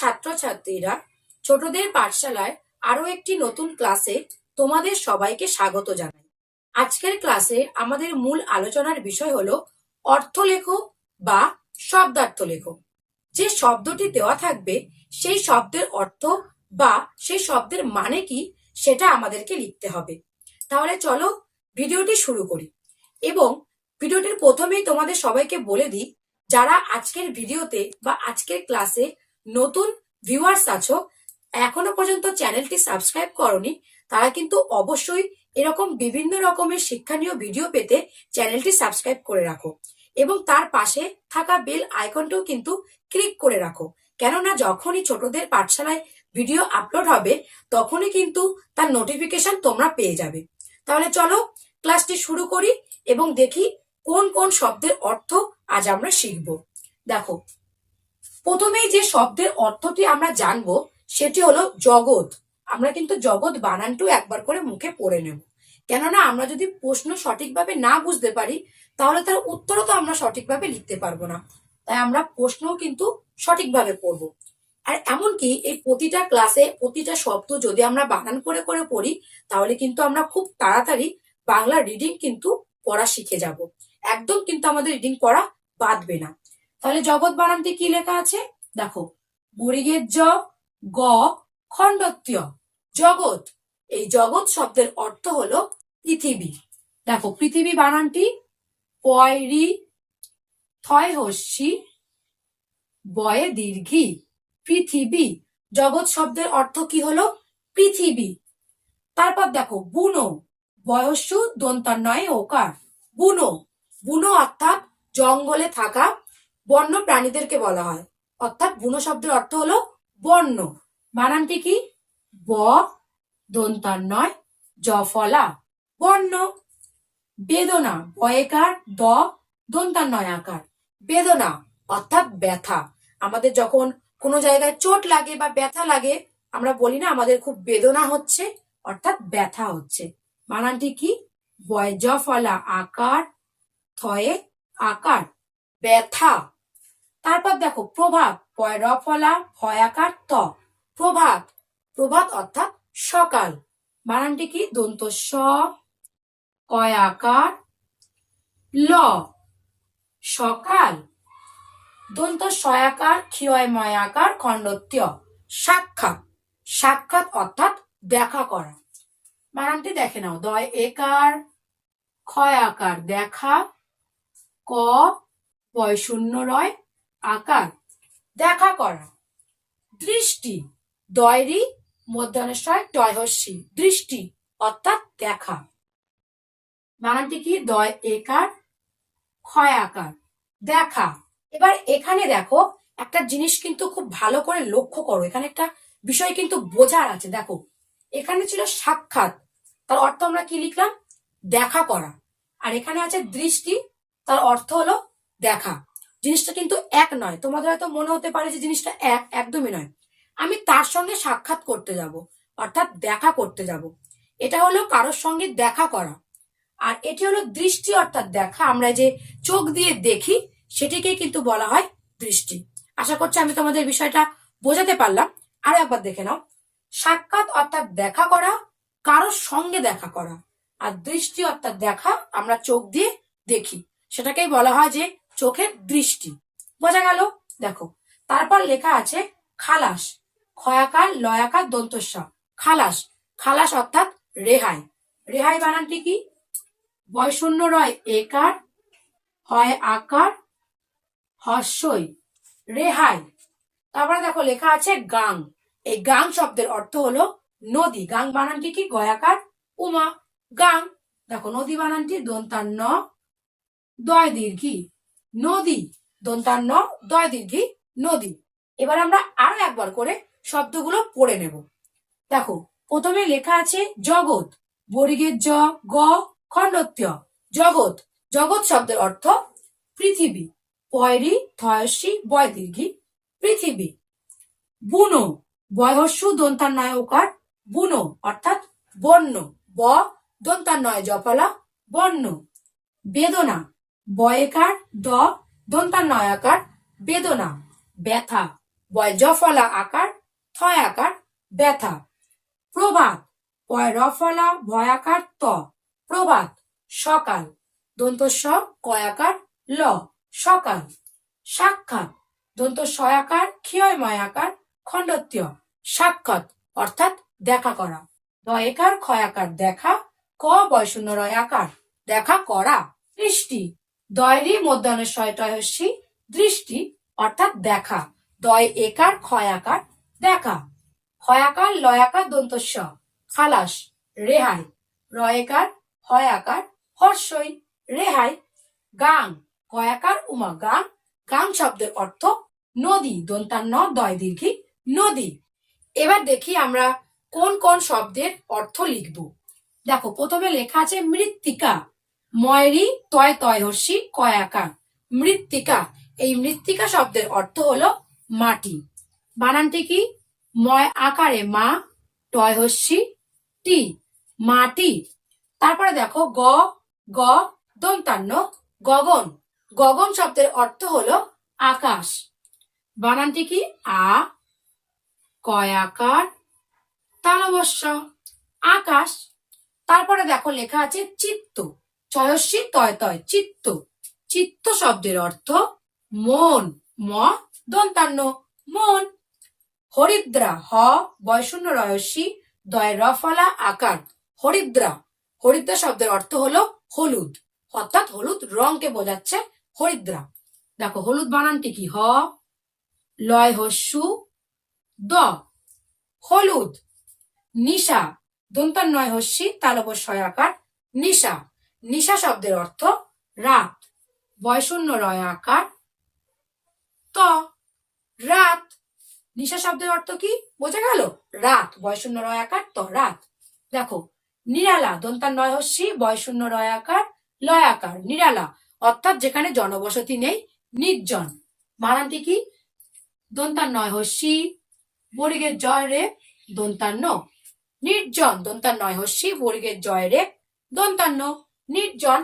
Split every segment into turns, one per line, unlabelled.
ছাত্রছাত্রীরা ছোটদের পাঠশালায় আরও একটি নতুন ক্লাসে তোমাদের সবাইকে স্বাগত জানাই। আজকের ক্লাসে আমাদের মূল আলোচনার বিষয় হলো অর্থ লেখো বা শব্দার্থ লেখো যে শব্দটি দেওয়া থাকবে, সেই শব্দের অর্থ বা সেই শব্দের মানে কি সেটা আমাদেরকে লিখতে হবে। তাহলে চলো ভিডিওটি শুরু করি। এবং ভিডিওটির প্রথমেই তোমাদের সবাইকে বলে দিই, যারা আজকের ভিডিওতে বা আজকের ক্লাসে নতুন ভিউয়ার্স আছো, এখনও পর্যন্ত চ্যানেলটি সাবস্ক্রাইব করনি, তারা কিন্তু অবশ্যই এরকম বিভিন্ন রকমের শিক্ষণীয় ভিডিও পেতে চ্যানেলটি সাবস্ক্রাইব করে রাখো এবং তার পাশে থাকা বেল আইকনটিও কিন্তু ক্লিক করে রাখো। কেননা যখনই ছোটদের পাঠশালায় ভিডিও আপলোড হবে, তখনই কিন্তু তার নোটিফিকেশন তোমরা পেয়ে যাবে। তাহলে চলো ক্লাসটি শুরু করি এবং দেখি কোন কোন শব্দের অর্থ আজ আমরা শিখব। দেখো প্রথমেই যে শব্দের অর্থটি আমরা জানব, সেটি হলো জগৎ। আমরা কিন্তু জগৎ বানানটু একবার করে মুখে পড়ে নেব। কেননা আমরা যদি প্রশ্ন সঠিকভাবে না বুঝতে পারি, তাহলে তার উত্তরও তো আমরা সঠিকভাবে লিখতে পারব না। তাই আমরা প্রশ্নও কিন্তু সঠিকভাবে পড়ব। আর এমনকি এই প্রতিটা ক্লাসে প্রতিটা শব্দ যদি আমরা বানান করে করে পড়ি, তাহলে কিন্তু আমরা খুব তাড়াতাড়ি বাংলা রিডিং কিন্তু পড়া শিখে যাব। একদম কিন্তু আমাদের রিডিং পড়া বাঁধবে না। তাহলে জগৎ বানানটি কি লেখা আছে? দেখো বরিগের জ, গ, খণ্ডত্য। জগৎ, এই জগৎ শব্দের অর্থ হলো পৃথিবী। দেখো, পৃথিবী বানানটি পয়রি থয় হস্যি বয়ে দীর্ঘি, পৃথিবী। জগৎ শব্দের অর্থ কি হলো? পৃথিবী। তারপর দেখো, বুনো বয়স্য দন্তান্নয় ওকার। বুনো বুনো অর্থাৎ জঙ্গলে থাকা বন্য প্রাণীদেরকে বলা হয়। অর্থাৎ বুনো শব্দের অর্থ হলো বন্য বানানটি কি? ব দন্তান্নয় জফলা বন্য বেদনা, বয়েকার, দ দন্তান্নয় আকার। বেদনা, অর্থাৎ ব্যথা। আমাদের যখন কোনো জায়গায় চোট লাগে বা ব্যথা লাগে, আমরা বলি না, আমাদের খুব বেদনা হচ্ছে, অর্থাৎ ব্যথা হচ্ছে। বানানটি কি? বয়, জ, ফলা, আকার, থয়ে, আকার। ব্যথা। তারপর দেখো, প্রভাত পয় র ফলা ভয় আকার, ত। প্রভাত প্রভাত অর্থাৎ সকাল। বানানটি কি? দন্ত স, কয় আকার, ল। সকাল। দন্ত সয়াকার ক্ষয় ময়াকার খণ্ডত্য। সাক্ষাৎ। সাক্ষাৎ অর্থাৎ দেখা করা। বানানটি দেখে নাও। দয়, একার। ক্ষয় আকার, দেখা। ক বয় শূন্য রয়, আকার দেখা করা। দৃষ্টি, দয়রি মধ্যাহ্নশয় টয়হস্যি। দৃষ্টি, অর্থাৎ দেখা। বানানটি কি? দয়, একার। ক্ষয়, আকার। দেখা। এবার এখানে দেখো, একটা জিনিস কিন্তু খুব ভালো করে লক্ষ্য করো। এখানে একটা বিষয় কিন্তু বোঝার আছে। দেখো, এখানে ছিল সাক্ষাৎ। তার অর্থ আমরা কি লিখলাম? দেখা করা। আর এখানে আছে দৃষ্টি। তার অর্থ হলো দেখা। জিনিসটা কিন্তু এক নয়। তোমাদের হয়তো মনে হতে পারে যে জিনিসটা এক, একদমই নয়। আমি তার সঙ্গে সাক্ষাৎ করতে যাব, অর্থাৎ দেখা করতে যাব। এটা হলো কারোর সঙ্গে দেখা করা। আর এটি হলো দৃষ্টি, অর্থাৎ দেখা। আমরা যে চোখ দিয়ে দেখি, সেটিকেই কিন্তু বলা হয় দৃষ্টি। আশা করছি আমি তোমাদের বিষয়টা বোঝাতে পারলাম। আরও একবার দেখে নাও। সাক্ষাৎ, অর্থাৎ দেখা করা, কারোর সঙ্গে দেখা করা। আর দৃষ্টি, অর্থাৎ দেখা, আমরা চোখ দিয়ে দেখি। সেটাকেই বলা হয় যে চোখের দৃষ্টি। বোঝা গেল? দেখো, তারপর লেখা আছে খালাস, ক্ষয়াকার, লয়াকার দন্তস্ব খালাস খালাস অর্থাৎ রেহাই। রেহাই বানানটি কি? বয়শূন্য রয় একার হয় আকার, হর্ষই। রেহাই। তারপরে দেখো, লেখা আছে গাং। এই গাং শব্দের অর্থ হলো নদী। গাং বানানটি কি? গয়াকার উমা। গাং। দেখো, নদী বানানটি দন্তান্ন, দয় দীর্ঘি। নদী। দন্তান্ন দয় দীর্ঘি নদী। এবার আমরা আরও একবার করে শব্দগুলো পড়ে নেব। দেখো, প্রথমে লেখা আছে জগৎ। বরিগের জ, গ, খণ্ডত্য। জগৎ। জগৎ শব্দের অর্থ পৃথিবী। পয়রি, থয়সী বয় দীর্ঘি পৃথিবী। বুনো। বয়স্য দন্তান্নয় ওকার বুনো অর্থাৎ বন্য ব দন্তান্নয় জফলা বন্য বেদনা। বয়েকার দ দন্তান্নয়াকার বেদনা, ব্যথা বয় জফলা আকার থয় আকার ব্যথা। প্রভাত পয় রফলা ভয় আকার ত। প্রভাত, সকাল দন্ত স কয়াকার ল। সকাল, সাক্ষাৎ দন্ত সয়াকার ক্ষয়ময় আকার খণ্ডত্য। সাক্ষাৎ, অর্থাৎ দেখা করা। দয়েকার, ক্ষয়াকার, দেখা, ক বয়শূন্য রয় আকার দেখা করা। দৃষ্টি দয়রি মধ্যাহ্ন শয় টয়সী দৃষ্টি, অর্থাৎ দেখা। দয় একার ক্ষয়াকার দেখা। ক্ষয়াকার লয়াকার দন্ত খালাস, রেহাই। রয়েকার হয়াকার হর্ষই। রেহাই, গাং। কয়াকার উমা। গাং গাং শব্দের অর্থ নদী। দন্তার ন দয় দীর্ঘি, নদী। এবার দেখি আমরা কোন কোন শব্দের অর্থ লিখব। দেখো, প্রথমে লেখা আছে মৃত্তিকা। ময়রি, তয় তয় হর্ষি কয়াকার মৃত্তিকা। এই মৃত্তিকা শব্দের অর্থ হলো মাটি। বানানটি কি? ময় আকারে মা টয় হস্যি টি, মাটি। তারপরে দেখো গ গ, দন্তান্ন, গগন। গগন শব্দের অর্থ হলো আকাশ। বানানটি কি? আ, কয়াকার তালবস্য আকাশ। তারপরে দেখো লেখা আছে চিত্ত। চয়স্বী তয় তয়, চিত্ত। চিত্ত শব্দের অর্থ মন, ম, দন্তান্ন। মন, হরিদ্রা, হ বয়শূন্য রয়সী, দয় রফলা, আকার। হরিদ্রা হরিদ্রা শব্দের অর্থ হলো হলুদ। অর্থাৎ হলুদ রংকে বোঝাচ্ছে হরিদ্রা। দেখো, হলুদ বানানটি কি? হ, লয়, হস্যু, দ, হলুদ। নিশা দন্তার নয় হস্যি তালবস্বয় আকার। নিশা নিশা শব্দের অর্থ রাত। বয়শূন্য রয় আকার। ত, রাত। নিশা শব্দের অর্থ কি? বোঝা গেল? রাত। বয়শূন্য রয় আকার, ত, রাত। দেখো, নিরালা দন্তার নয় হস্যি বয়শূন্য রয় আকার, লয় আকার, নিরালা। অর্থাৎ যেখানে জনবসতি নেই, নির্জন। বানানটি কি? দন্তার নয় হস্যি বরিগের জয় রে দন্তান্ন। নির্জন দন্তার নয় হস্যি বর্গের জয় রে দন্তান্ন। নির্জন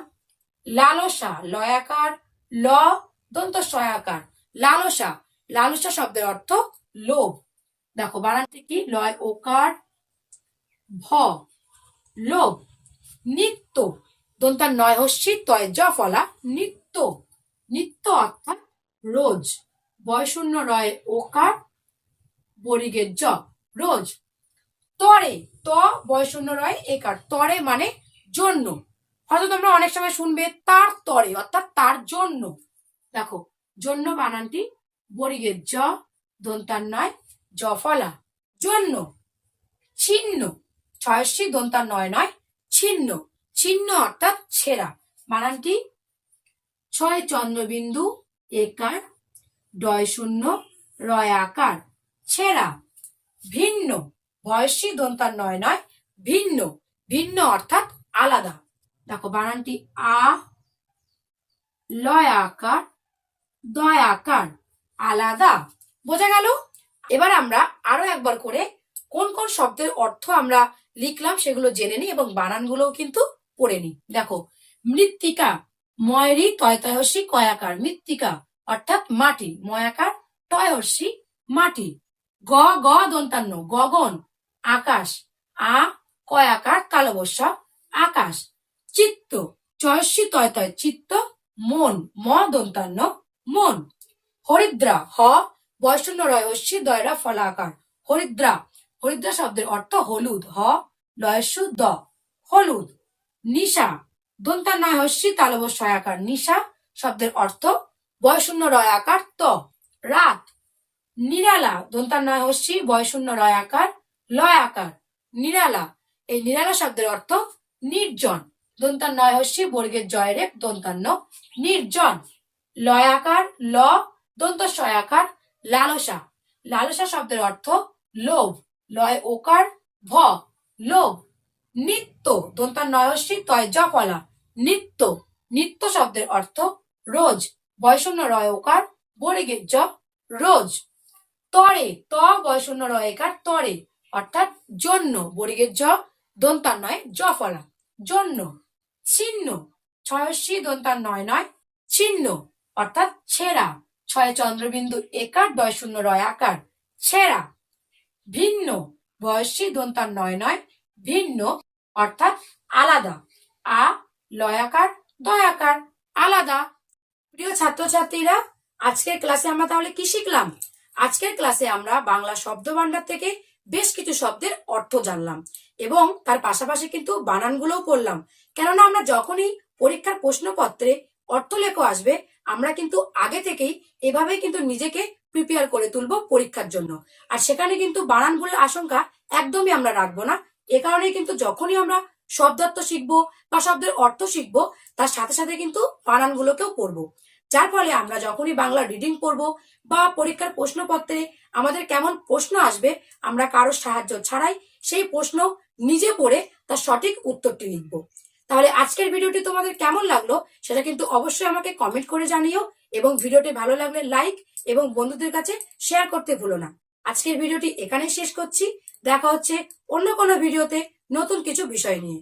লালসা, লয়াকার, ল দন্ত সয়াকার লালসা লালসা শব্দের অর্থ লোভ। দেখো, বানানটি কি? লয় ওকার ভ, লোভ, নিত্য। দন্তার নয় হস্যি, তয় জ, ফলা, নিত্য। নিত্য অর্থাৎ রোজ। বয়শূন্য রয় ওকার বরিগের জ, রোজ। তরে, ত বয়শূন্য রয় একার তরে মানে জন্য। হয়তো তোমরা অনেক সময় শুনবে তার তরে, অর্থাৎ তার জন্য। দেখো, জন্য বানানটি বরিগের জ, দন্তার নয়, জ ফলা। জন্য, ছিন্ন। ছয়শি দন্তার নয় নয়, ছিন্ন। ছিন্ন অর্থাৎ ছেঁড়া। বানানটি ছয় চন্দ্রবিন্দু, একার, ডয় শূন্য, রয় আকার। ছেঁড়া, ভিন্ন। বয়সী দন্তার নয় নয়, ভিন্ন। ভিন্ন অর্থাৎ আলাদা। দেখো, বানানটি আ, লয় আকার, দয় আকার, আলাদা। বোঝা গেল? এবার আমরা আরও একবার করে কোন কোন শব্দের অর্থ আমরা লিখলাম সেগুলো জেনে নিই এবং বানানগুলোও কিন্তু পড়ে নিই। দেখো, মৃত্তিকা, ময়রি তয়তয়সী কয়াকার, মৃত্তিকা, অর্থাৎ মাটি, ময়াকার টয়হর্ষি মাটি। গ গ, দন্তান্ন, গগন, আকাশ, আ, কয়াকার কালবস্য আকাশ। চিত্ত চয়স্বী তয় তয় চিত্ত, মন ম দন্তান্ন মন। হরিদ্রা, হ বয়শূন্য রয়স্যী দয়রা ফলাকার। হরিদ্রা হরিদ্রা শব্দের অর্থ হলুদ, হ লয়স্যু দ, হলুদ। নিশা দন্তার নয় হস্যি তালবস্য আকার নিশা শব্দের অর্থ বয়শূন্য রয় আকার ত। রাত, নিরালা দন্তার নয় হস্যি বয়শূন্য রয় আকার লয় আকার নিরালা, এই নিরালা শব্দের অর্থ নির্জন। দন্তার নয় হস্যি বর্গের জয় রেপ দন্তান্ন। নির্জন। লয় আকার ল দন্ত আকার লালসা। লালসা শব্দের অর্থ লোভ। লয় ওকার, ভ, লোভ। নিত্য। দন্তার নয়স্বী তয় জ ফলা নিত্য। নিত্য শব্দের অর্থ রোজ। বয়শূন্য রয় ওকার বরিগের জ, রোজ। তরে। ত বয়শূন্য রয় একার, তরে। অর্থাৎ জন্য। বরিগের জ দন্তার নয় জ ফলা জন্য। ছিন্ন। ছয়স্বী দন্তার নয় নয়। চিহ্ন অর্থাৎ ছেঁড়া। ছয় চন্দ্রবিন্দু একার, দয় শূন্য রয় আকার। ছেঁড়া। ভিন্ন বয়সী দন্তার নয় নয়। ভিন্ন, অর্থাৎ আলাদা। আ লয়াকার দয়াকার আলাদা। প্রিয় ছাত্রছাত্রীরা, আজকের ক্লাসে আমরা তাহলে কি শিখলাম? আজকের ক্লাসে আমরা বাংলা শব্দ ভান্ডার থেকে বেশ কিছু শব্দের অর্থ জানলাম। এবং তার পাশাপাশি কিন্তু বানানগুলোও পড়লাম কেননা আমরা যখনই পরীক্ষার প্রশ্নপত্রে অর্থলেখ আসবে, আমরা কিন্তু আগে থেকেই এভাবে কিন্তু নিজেকে প্রিপেয়ার করে তুলবো পরীক্ষার জন্য। আর সেখানে কিন্তু বানানগুলোর আশঙ্কা একদমই আমরা রাখব না। এ কারণে কিন্তু যখনই আমরা শব্দার্থ শিখব বা শব্দের অর্থ শিখব, তার সাথে সাথে কিন্তু বানানগুলোকেও পড়ব যার ফলে আমরা যখনই বাংলা রিডিং পড়ব বা পরীক্ষার প্রশ্নপত্রে আমাদের কেমন প্রশ্ন আসবে, আমরা কারও সাহায্য ছাড়াই সেই প্রশ্ন নিজে পড়ে তার সঠিক উত্তরটি লিখব। তাহলে আজকের ভিডিওটি তোমাদের কেমন লাগল সেটা কিন্তু অবশ্যই আমাকে কমেন্ট করে জানিও এবং ভিডিওটি ভালো লাগলে লাইক এবং বন্ধুদের কাছে শেয়ার করতে ভুলো না। আজকের ভিডিওটি এখানেই শেষ করছি। দেখা হচ্ছে অন্য কোনো ভিডিওতে নতুন কিছু বিষয় নিয়ে।